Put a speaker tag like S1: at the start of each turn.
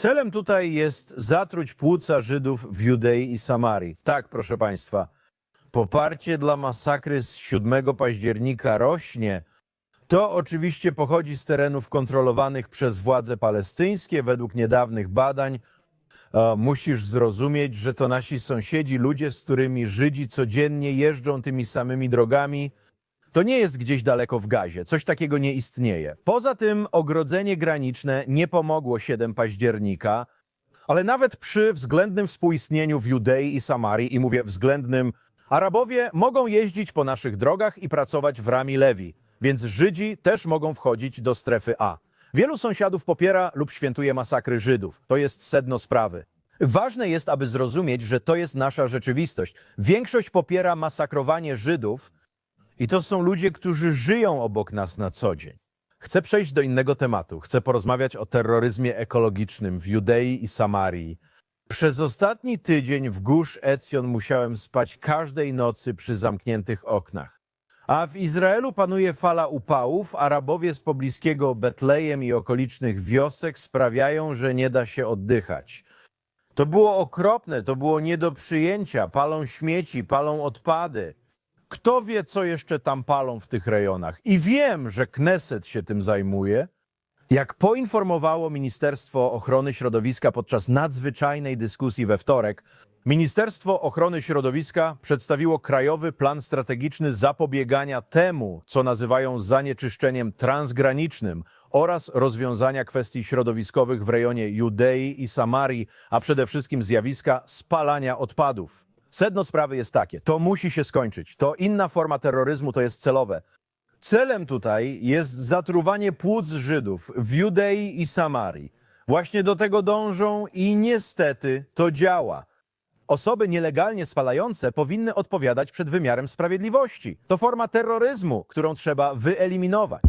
S1: Celem tutaj jest zatruć płuca Żydów w Judei i Samarii. Tak, proszę Państwa. Poparcie dla masakry z 7 października rośnie. To oczywiście pochodzi z terenów kontrolowanych przez władze palestyńskie. Według niedawnych badań e, musisz zrozumieć, że to nasi sąsiedzi, ludzie, z którymi Żydzi codziennie jeżdżą tymi samymi drogami. To nie jest gdzieś daleko w gazie. Coś takiego nie istnieje. Poza tym ogrodzenie graniczne nie pomogło 7 października, ale nawet przy względnym współistnieniu w Judei i Samarii, i mówię względnym, Arabowie mogą jeździć po naszych drogach i pracować w Rami Lewi, więc Żydzi też mogą wchodzić do strefy A. Wielu sąsiadów popiera lub świętuje masakry Żydów. To jest sedno sprawy. Ważne jest, aby zrozumieć, że to jest nasza rzeczywistość. Większość popiera masakrowanie Żydów, i to są ludzie, którzy żyją obok nas na co dzień. Chcę przejść do innego tematu. Chcę porozmawiać o terroryzmie ekologicznym w Judei i Samarii. Przez ostatni tydzień w Gusz Ecjon musiałem spać każdej nocy przy zamkniętych oknach. A w Izraelu panuje fala upałów. Arabowie z pobliskiego Betlejem i okolicznych wiosek sprawiają, że nie da się oddychać. To było okropne, to było nie do przyjęcia. Palą śmieci, palą odpady. Kto wie, co jeszcze tam palą w tych rejonach? I wiem, że Kneset się tym zajmuje. Jak poinformowało Ministerstwo Ochrony Środowiska podczas nadzwyczajnej dyskusji we wtorek, Ministerstwo Ochrony Środowiska przedstawiło Krajowy Plan Strategiczny Zapobiegania temu, co nazywają zanieczyszczeniem transgranicznym oraz rozwiązania kwestii środowiskowych w rejonie Judei i Samarii, a przede wszystkim zjawiska spalania odpadów. Sedno sprawy jest takie: to musi się skończyć. To inna forma terroryzmu, to jest celowe. Celem tutaj jest zatruwanie płuc Żydów w Judei i Samarii. Właśnie do tego dążą i niestety to działa. Osoby nielegalnie spalające powinny odpowiadać przed wymiarem sprawiedliwości. To forma terroryzmu, którą trzeba wyeliminować.